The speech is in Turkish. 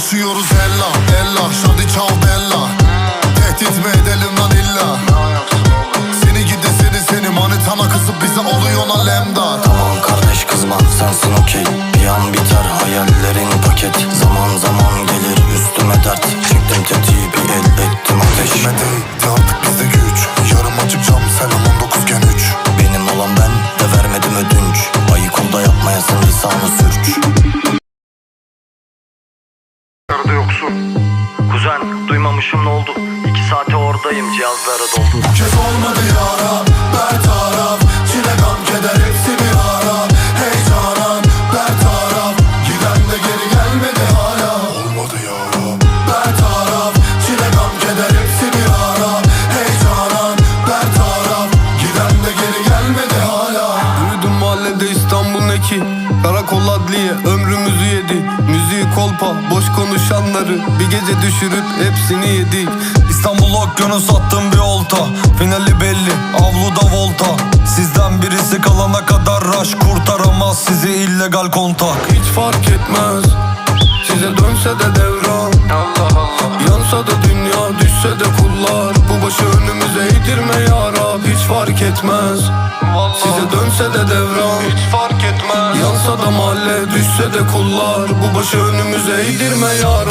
Yaşıyoruz ella ella. Şadi çal bella. Tehdit mi edelim lan illa? Seni gidi seni seni manitana kızıp bize oluyor lan lemdar Tamam kardeş kızma sensin okey. Bir an biter hayallerin paket. Zaman zaman gelir üstüme dert. Çektim tetiği bir el ettim ateş. Kime değdi artık bizde güç. Yarım açık cam selam 19 gen 3 Benim olan ben de vermedim ödünç. Ayı kulda yapmayasın lisanı sürç Nerede yoksun? Kuzen duymamışım ne oldu? İki saate oradayım cihazlara doldu. Kez olmadı yara Bertaraf Çile gam keder hepsi bir ara. Heyecanan Bertaraf Giden de geri gelmedi hala. Olmadı yara Bertaraf Çile gam keder hepsi bir ara. Heyecanan Bertaraf Giden de geri gelmedi hala. Yürüdüm mahallede İstanbul neki. Karakol adliye ömrümüzü yedi. Müziği kolpa boş konuşanları Bir gece düşürüp hepsini yedik. İstanbul okyanus attım bir olta Finali belli avluda volta. Sizden birisi kalana kadar rush Kurtaramaz sizi illegal kontak. Hiç fark etmez Size dönse de devran. Allah Allah Yansa da dünya düşse de kullar. Bu başı önümüze eğdirme ya Rab Hiç fark etmez. Size dönse de devran. Hiç fark etmez. Yansa da mahalle düşse de kullar. Bu başı önümüze eğdirme ya